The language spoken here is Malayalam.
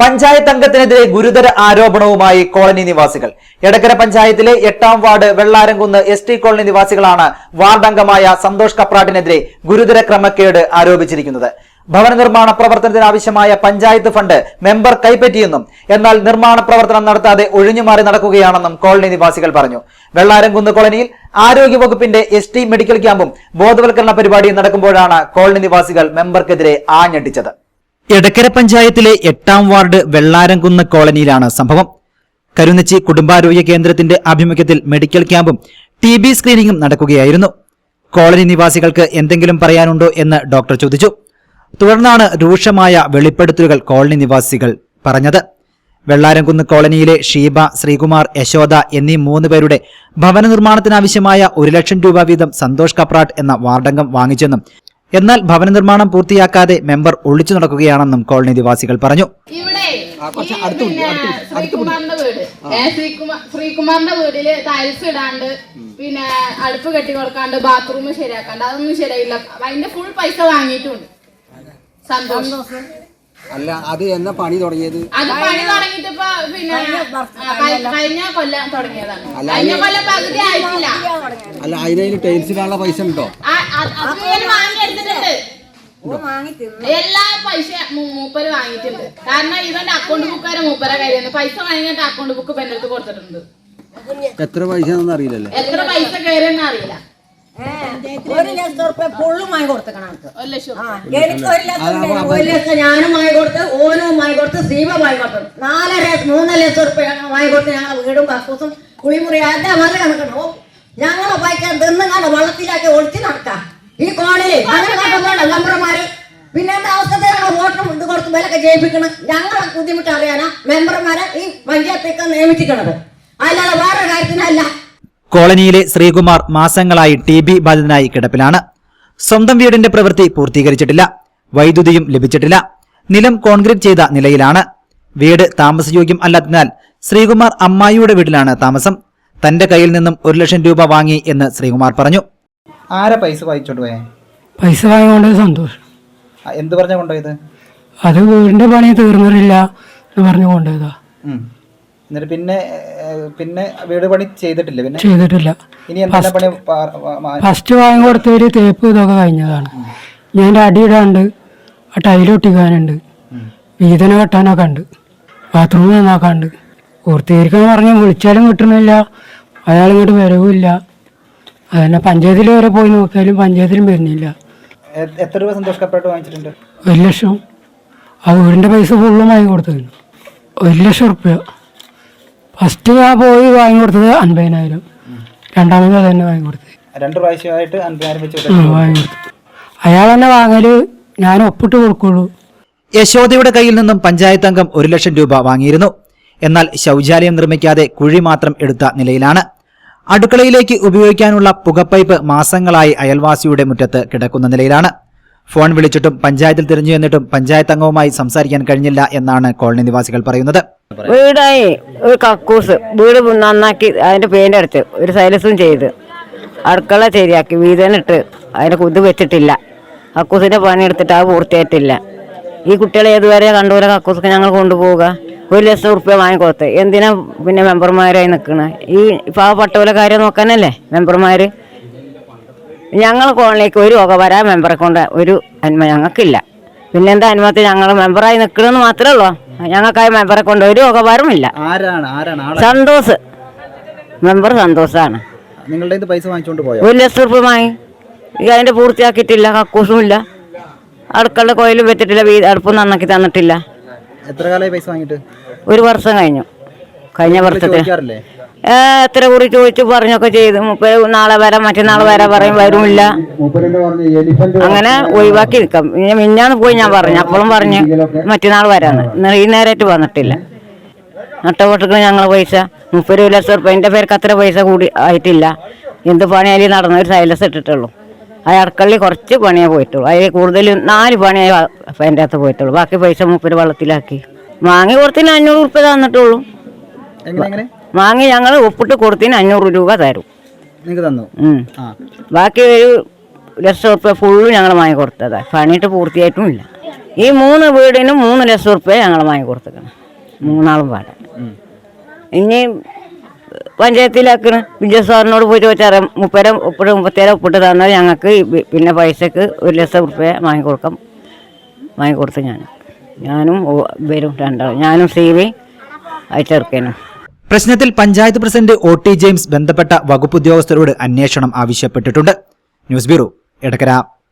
പഞ്ചായത്ത് അംഗത്തിനെതിരെ ഗുരുതര ആരോപണവുമായി കോളനി നിവാസികൾ. എടക്കര പഞ്ചായത്തിലെ എട്ടാം ward Vellaramkunnu S T colony നിവാസികളാണ് ward അംഗമായ സന്തോഷ് കപ്രാട്ടിനെതിരെ ഗുരുതര ക്രമക്കേട് ആരോപിച്ചിരിക്കുന്നത്. ഭവന നിർമ്മാണ പ്രവർത്തനത്തിനാവശ്യമായ പഞ്ചായത്ത് ഫണ്ട് മെമ്പർ കൈപ്പറ്റിയെന്നും എന്നാൽ നിർമ്മാണ പ്രവർത്തനം നടത്താതെ ഒഴിഞ്ഞുമാറി നടക്കുകയാണെന്നും കോളനി നിവാസികൾ പറഞ്ഞു. വെള്ളാരംകുന്ന് കോളനിയിൽ ആരോഗ്യവകുപ്പിന്റെ എസ് ടി മെഡിക്കൽ ക്യാമ്പും ബോധവൽക്കരണ പരിപാടിയും നടക്കുമ്പോഴാണ് കോളനി നിവാസികൾ മെമ്പർക്കെതിരെ ആഞ്ഞടിച്ചത്. എടക്കര പഞ്ചായത്തിലെ എട്ടാം വാർഡ് വെള്ളാരംകുന്ന് കോളനിയിലാണ് സംഭവം. കരുനച്ചി കുടുംബാരോഗ്യ കേന്ദ്രത്തിന്റെ ആഭിമുഖ്യത്തിൽ മെഡിക്കൽ ക്യാമ്പും ടി ബി സ്ക്രീനിംഗും നടക്കുകയായിരുന്നു. കോളനി നിവാസികൾക്ക് എന്തെങ്കിലും പറയാനുണ്ടോ എന്ന് ഡോക്ടർ ചോദിച്ചു. തുടർന്നാണ് രൂക്ഷമായ വെളിപ്പെടുത്തലുകൾ കോളനി നിവാസികൾ പറഞ്ഞത്. വെള്ളാരംകുന്ന് കോളനിയിലെ ഷീബ ശ്രീകുമാർ യശോദ എന്നീ മൂന്ന് പേരുടെ ഭവന നിർമ്മാണത്തിനാവശ്യമായ ഒരു ലക്ഷം രൂപ വീതം സന്തോഷ് കപ്രാട്ട് എന്ന വാർഡംഗം വാങ്ങിച്ചെന്നും എന്നാൽ ഭവന നിർമ്മാണം പൂർത്തിയാക്കാതെ മെമ്പർ ഒളിച്ചു നടക്കുകയാണെന്നും കോളനി നിവാസികൾ പറഞ്ഞു. ഇവിടെ ശ്രീകുമാറിന്റെ വീട്. ഏ, ശ്രീകുമാർ ശ്രീകുമാറിന്റെ വീട്ടിൽ ടൈൽസ് ഇടാണ്ട് പിന്നെ അടുപ്പ് കെട്ടി കൊടുക്കാണ്ട് ബാത്റൂം ശരിയാക്കാണ്ട് അതൊന്നും ശരിയായില്ല. അതിന്റെ ഫുൾ പൈസ വാങ്ങിയിട്ടുണ്ട്. സന്തോഷം. അല്ല അത് എന്നാ പണി തുടങ്ങിയത്? അത് പണി തുടങ്ങിയിട്ട് ഇപ്പൊ പിന്നെ ആ, കഴി- കഴിഞ്ഞ കൊല്ലം തുടങ്ങിയതാണ്. കഴിഞ്ഞ കൊല്ലം പകുതി ആയിട്ടില്ല. അല്ല അതിനതിന് ടൈൽസിനുള്ള പൈസ ഉണ്ടോ? ആ, അത് എല്ലാ പൈസ മൂപ്പര് വാങ്ങിയിട്ടുണ്ട്. കാരണം ഇവന്റെ അക്കൗണ്ട് ബുക്ക് വരെ മൂപ്പര കയ്യിൽ പൈസ വാങ്ങിയിട്ട് അക്കൗണ്ട് ബുക്ക് ഇപ്പൊ എന്റെ അടുത്ത് കൊടുത്തിട്ടുണ്ട് എത്ര പൈസ എത്ര പൈസ കയറിയെന്ന് അറിയില്ല. ഒരു ലക്ഷം ഉറുപ്പ്യ പുള്ളും വാങ്ങി കൊടുത്തേക്കണം എനിക്ക്. ഒരു ലക്ഷം ആ, എനിക്ക് ഒരു ലക്ഷം ഉറുപ്പ്യ, ഒരു ലക്ഷം ഞാനും വാങ്ങി കൊടുത്ത് ഓനും വാങ്ങി കൊടുത്ത് സീമ വാങ്ങി കൊടുത്തു. നാലര മൂന്ന് ലക്ഷം ഉറുപ്പ്യ വാങ്ങി കൊടുത്ത് ഞങ്ങളെ വീടും കക്കൂസും കുളിമുറി അതെ വല്ല കണക്കണം ഓ ഞങ്ങളെ പൈസ തിന്നുങ്ങാണ്ട് വള്ളത്തിലാക്കി ഒളിച്ച് നടക്കാം. ഈ കോളേജ് അങ്ങനെ കാട്ടുമ്പോഴാണ് മെമ്പർമാര് പിന്നെ എന്താ അവസ്ഥ വോട്ടും ഇത് കൊടുത്ത് വിലക്കെ ജയിപ്പിക്കണം? ഞങ്ങളെ ബുദ്ധിമുട്ട് അറിയാനാ മെമ്പർമാരെ ഈ പഞ്ചായത്തേക്ക് നിയമിച്ചിക്കണത് അല്ലാതെ വേറെ കാര്യത്തിനല്ല. കോളനിയിലെ ശ്രീകുമാർ മാസങ്ങളായി ടി ബി ബാധിതനായി കിടപ്പിലാണ്. സ്വന്തം വീടിന്റെ പ്രവൃത്തി പൂർത്തീകരിച്ചിട്ടില്ല. വൈദ്യുതിയും ലഭിച്ചിട്ടില്ല. നിലം കോൺക്രീറ്റ് ചെയ്ത നിലയിലാണ്. വീട് താമസയോഗ്യം അല്ലാത്തതിനാൽ ശ്രീകുമാർ അമ്മായിയുടെ വീട്ടിലാണ് താമസം. തന്റെ കയ്യിൽ നിന്നും ഒരു ലക്ഷം രൂപ വാങ്ങി എന്ന് ശ്രീകുമാർ പറഞ്ഞു. ആരാ പൈസ വായിച്ചോണ്ട് പോയേ? പൈസ വാങ്ങിക്കൊണ്ട് സന്തോഷം. എന്ത് പറഞ്ഞ കൊണ്ടുപോയത്? അത് വീടിന്റെ പണി തീർന്നിട്ടില്ല എന്ന് പറഞ്ഞു കൊണ്ടുപോയതാ. എന്നിട്ട് പിന്നെ പിന്നെ വീട് പണി ചെയ്തിട്ടില്ല പിന്നെ? ചെയ്തിട്ടില്ല. ഇനി എന്തെല്ലാം പണി ഫസ്റ്റ് വാങ്ങി കൊടുത്തവര് തേപ്പ് ഇതൊക്കെ കഴിഞ്ഞതാണ്. ഞാൻ അടി ഇടാണ്ട് ആ ടൈലൊട്ടിക്കാനുണ്ട് വീതന കെട്ടാനൊക്കെ ഉണ്ട്. ബാത്റൂം നന്നാക്കാണ്ട്. പൂർത്തീകരിക്കാൻ പറഞ്ഞാൽ വിളിച്ചാലും കിട്ടണില്ല അയാൾ ഇങ്ങോട്ട് വരവുമില്ല. അതന്നെ പഞ്ചായത്തിൽ വരെ പോയി നോക്കിയാലും പഞ്ചായത്തിലും വരുന്നില്ല. എത്ര രൂപ സന്തോഷ് കപ്പായിട്ട് വാങ്ങിച്ചിട്ടുണ്ട്? ഒരു ലക്ഷം. ആ വീടിന്റെ പൈസ ഫുള്ളും വാങ്ങി കൊടുത്തത്. ഒരു ലക്ഷം റുപ്യ ഫസ്റ്റ് ഞാൻ പോയി വാങ്ങി കൊടുത്തത് അൻപതിനായിരം. രണ്ടാമത് അത് തന്നെ വാങ്ങി കൊടുത്തത്. രണ്ട് പ്രാവശ്യമായിട്ട് അൻപതിനായിരം വെച്ച് വാങ്ങി കൊടുത്തു. അയാൾ തന്നെ വാങ്ങൽ ഞാൻ ഒപ്പിട്ട് കൊടുക്കുള്ളൂ. യശോദയുടെ കയ്യിൽ നിന്നും പഞ്ചായത്ത് അംഗം ഒരു ലക്ഷം രൂപ വാങ്ങിയിരുന്നു. എന്നാൽ ശൗചാലയം നിർമ്മിക്കാതെ കുഴി മാത്രം എടുത്ത നിലയിലാണ്. അടുക്കളയിലേക്ക് ഉപയോഗിക്കാനുള്ള പുകപ്പൈപ്പ് മാസങ്ങളായി അയൽവാസിയുടെ മുറ്റത്ത് കിടക്കുന്ന നിലയിലാണ്. ഫോൺ വിളിച്ചിട്ടും പഞ്ചായത്തിൽ തിരിഞ്ഞു എന്നിട്ടും പഞ്ചായത്ത് അംഗവുമായി സംസാരിക്കാൻ കഴിഞ്ഞില്ല എന്നാണ് കോളനി നിവാസികൾ പറയുന്നത്. വീടായി ഒരു കക്കൂസ്. വീട് നന്നാക്കി അതിന്റെ പെയിന്റ് അടിച്ച് ഒരു സൈലസും ചെയ്ത് അടുക്കള ശരിയാക്കി വീതനിട്ട് അതിന്റെ കുത് വെച്ചിട്ടില്ല. കക്കൂസിന്റെ പണി എടുത്തിട്ട് അത് പൂർത്തിയായിട്ടില്ല. ഈ കുട്ടികളെ ഏതുവരെ കണ്ടുപോലെ കക്കൂസൊക്കെ ഞങ്ങൾ കൊണ്ടുപോവുക. ഒരു ലക്ഷം ഉറുപ്പ്യ വാങ്ങിക്കൊടുത്ത്. എന്തിനാ പിന്നെ മെമ്പർമാരായി നിൽക്കണ ഈ പാവപ്പെട്ടവരെ കാര്യം നോക്കാനല്ലേ മെമ്പർമാർ ഞങ്ങൾ കോളിലേക്ക് ഒരു വക വരാൻ മെമ്പറെ കൊണ്ട് ഒരു അന്മ ഞങ്ങൾക്കില്ല. പിന്നെ എന്താ അനുമതി ഞങ്ങൾ മെമ്പറായി നിൽക്കണമെന്ന് മാത്രമേ ഉള്ളൂ? ഞങ്ങൾക്കായി മെമ്പറെ കൊണ്ട് ഒരു ഉപകാരമില്ല സന്തോഷ്. മെമ്പർ സന്തോഷാണ്. നിങ്ങളുടെ പൈസ പോയോ? ഒരു ലക്ഷം റുപ്യ വാങ്ങി. ഈ അതിന്റെ പൂർത്തിയാക്കിയിട്ടില്ല കക്കൂസും ഇല്ല. അടുക്കളുടെ കോയിലും വെച്ചിട്ടില്ല അടുപ്പ് നന്നാക്കി തന്നിട്ടില്ല. എത്ര കാലമായി പൈസ വാങ്ങിയിട്ട്? ഒരു വർഷം കഴിഞ്ഞു. കഴിഞ്ഞ വർഷത്തെ. ചോദിക്കാറില്ലേ? എത്ര കുറി ചോദിച്ചു പറഞ്ഞൊക്കെ ചെയ്തു. മുപ്പത് നാളെ വരാം മറ്റന്നാൾ വരാം പറയും വരുമില്ല. അങ്ങനെ ഒഴിവാക്കി നിൽക്കാം പിന്നെ മിഞ്ഞാന്ന് പോയി ഞാൻ പറഞ്ഞു. അപ്പോഴും പറഞ്ഞു മറ്റന്നാൾ വരാന്ന്. എന്നാൽ ഈ നേരമായിട്ട് വന്നിട്ടില്ല. നട്ടവട്ടിക്ക് ഞങ്ങൾ പൈസ. മുപ്പത് ലക്ഷം റുപ്യ എന്റെ പേർക്ക് അത്ര പൈസ കൂടി ആയിട്ടില്ല. എന്ത് പണിയാലും നടന്ന ഒരു സൈലസ് ഇട്ടിട്ടുള്ളൂ. ആ അടുക്കളയിൽ കുറച്ച് പണിയേ പോയിട്ടുള്ളൂ. അതിൽ കൂടുതൽ നാല് പണിയേ എന്റെ അകത്ത് പോയിട്ടുള്ളൂ. ബാക്കി പൈസ മുപ്പര് വെള്ളത്തിലാക്കി. മാങ്ങി കൊടുത്തിന് അഞ്ഞൂറ് റുപ്യ തന്നിട്ടുള്ളൂ. മാങ്ങി ഞങ്ങൾ ഒപ്പിട്ട് കൊടുത്തിന് അഞ്ഞൂറ് രൂപ തരും. തന്നു? ബാക്കി ഒരു ലക്ഷം ഉറുപ്പ്യ ഫുള്ളും ഞങ്ങൾ വാങ്ങി കൊടുത്തതാ. പണിയിട്ട് പൂർത്തിയായിട്ടും ഇല്ല. ഈ മൂന്ന് വീടിനും മൂന്ന് ലക്ഷം ഉറുപ്പ്യ ഞങ്ങൾ വാങ്ങി കൊടുത്തേക്കണം മൂന്നാളും പാടാൻ ഇനി പഞ്ചായത്തിലാക്കണ്. വിജയ സാറിനോട് പോയി ചോദിച്ചാൽ മുപ്പേരം മുപ്പത് മുപ്പത്തേരം ഒപ്പിട്ട് തന്നാൽ ഞങ്ങൾക്ക് പിന്നെ പൈസക്ക് ഒരു ലക്ഷം കൊടുക്കാം. വാങ്ങിക്കൊടുക്കാം വാങ്ങിക്കൊടുത്തു ഞാൻ ഞാനും വരും രണ്ടാളും ഞാനും സീവി അയച്ചെറുക്കാനും പ്രശ്നത്തിൽ panchayat president O T James ബന്ധപ്പെട്ട വകുപ്പ് ഉദ്യോഗസ്ഥരോട് അന്വേഷണം ആവശ്യപ്പെട്ടിട്ടുണ്ട്. News bureau Edakkara.